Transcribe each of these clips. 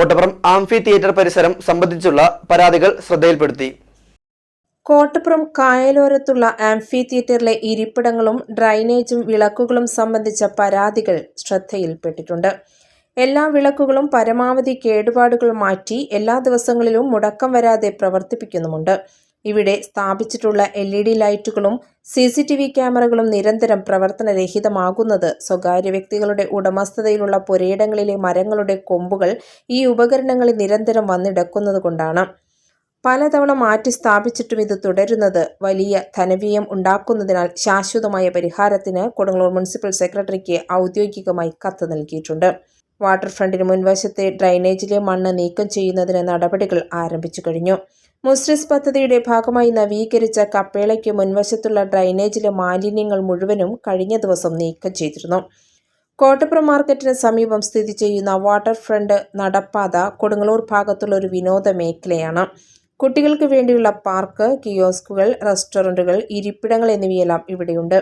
Kottappuram amphi theatre പരിസരം സംബന്ധിച്ചുള്ള പരാതികൾ ശ്രദ്ധയിൽപ്പെടുത്തി. കോട്ടപ്പുറം കായലോരത്തുള്ള ആംഫി തിയേറ്ററിലെ ഇരിപ്പിടങ്ങളും ഡ്രൈനേജും വിളക്കുകളും സംബന്ധിച്ച പരാതികൾ ശ്രദ്ധയിൽപ്പെട്ടിട്ടുണ്ട്. എല്ലാ വിളക്കുകളും പരമാവധി കേടുപാടുകൾ മാറ്റി എല്ലാ ദിവസങ്ങളിലും മുടക്കം വരാതെ പ്രവർത്തിപ്പിക്കുന്നുമുണ്ട്. ഇവിടെ സ്ഥാപിച്ചിട്ടുള്ള എൽ ഇ ഡി ലൈറ്റുകളും സി സി ടി വി ക്യാമറകളും നിരന്തരം പ്രവർത്തനരഹിതമാകുന്നത് സ്വകാര്യ വ്യക്തികളുടെ ഉടമസ്ഥതയിലുള്ള പുരയിടങ്ങളിലെ മരങ്ങളുടെ കൊമ്പുകൾ ഈ ഉപകരണങ്ങളിൽ നിരന്തരം വന്നിടക്കുന്നത് കൊണ്ടാണ്. പലതവണ മാറ്റി സ്ഥാപിച്ചിട്ടും ഇത് തുടരുന്നത് വലിയ ധനവ്യയം ഉണ്ടാക്കുന്നതിനാൽ ശാശ്വതമായ പരിഹാരത്തിന് കൊടുങ്ങല്ലൂർ മുനിസിപ്പൽ സെക്രട്ടറിക്ക് ഔദ്യോഗികമായി കത്ത് നൽകിയിട്ടുണ്ട്. വാട്ടർ ഫ്രണ്ടിന് മുൻവശത്തെ ഡ്രൈനേജിലെ മണ്ണ് നീക്കം ചെയ്യുന്നതിന് നടപടികൾ ആരംഭിച്ചു കഴിഞ്ഞു. മുസ്രിസ് പദ്ധതിയുടെ ഭാഗമായി നവീകരിച്ച കപ്പേളയ്ക്ക് മുൻവശത്തുള്ള ഡ്രൈനേജിലെ മാലിന്യങ്ങൾ മുഴുവനും കഴിഞ്ഞ ദിവസം നീക്കം ചെയ്തിരുന്നു. കോട്ടപ്പുറം മാർക്കറ്റിന് സമീപം സ്ഥിതി ചെയ്യുന്ന വാട്ടർ ഫ്രണ്ട് നടപ്പാത കൊടുങ്ങല്ലൂർ ഭാഗത്തുള്ള ഒരു വിനോദ മേഖലയാണ്. കുട്ടികൾക്ക് വേണ്ടിയുള്ള പാർക്ക് കിയോസ്കുകൾ റെസ്റ്റോറന്റുകൾ ഇരിപ്പിടങ്ങൾ എന്നിവയെല്ലാം ഇവിടെയുണ്ട്.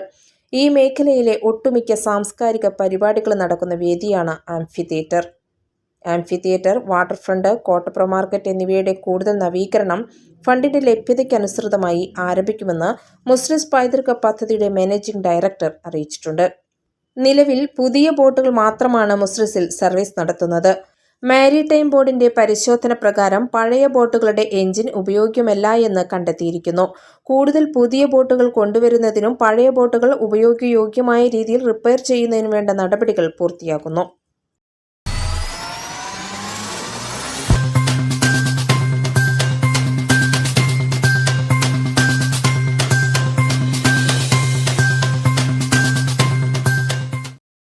ഈ മേഖലയിലെ ഒട്ടുമിക്ക സാംസ്കാരിക പരിപാടികൾ നടക്കുന്ന വേദിയാണ് amphitheatre amphitheatre waterfront Kottappuram market എന്നിവയുടെ കൂടുതൽ നവീകരണം ഫണ്ടിന്റെ ലഭ്യതയ്ക്കനുസൃതമായി ആരംഭിക്കുമെന്ന് മുസ്ലിംസ് പൈതൃക പദ്ധതിയുടെ മാനേജിംഗ് ഡയറക്ടർ അറിയിച്ചിട്ടുണ്ട്. നിലവിൽ പുതിയ ബോട്ടുകൾ മാത്രമാണ് മുസ്ലിസിൽ സർവീസ് നടത്തുന്നത്. മാരിടൈം ബോർഡിന്റെ പരിശോധന പ്രകാരം പഴയ ബോട്ടുകളുടെ എഞ്ചിൻ ഉപയോഗ്യമല്ല എന്ന് കണ്ടെത്തിയിരിക്കുന്നു. കൂടുതൽ പുതിയ ബോട്ടുകൾ കൊണ്ടുവരുന്നതിനും പഴയ ബോട്ടുകൾ ഉപയോഗയോഗ്യമായ രീതിയിൽ റിപ്പയർ ചെയ്യുന്നതിനും വേണ്ട നടപടികൾ പൂർത്തിയാക്കുന്നു.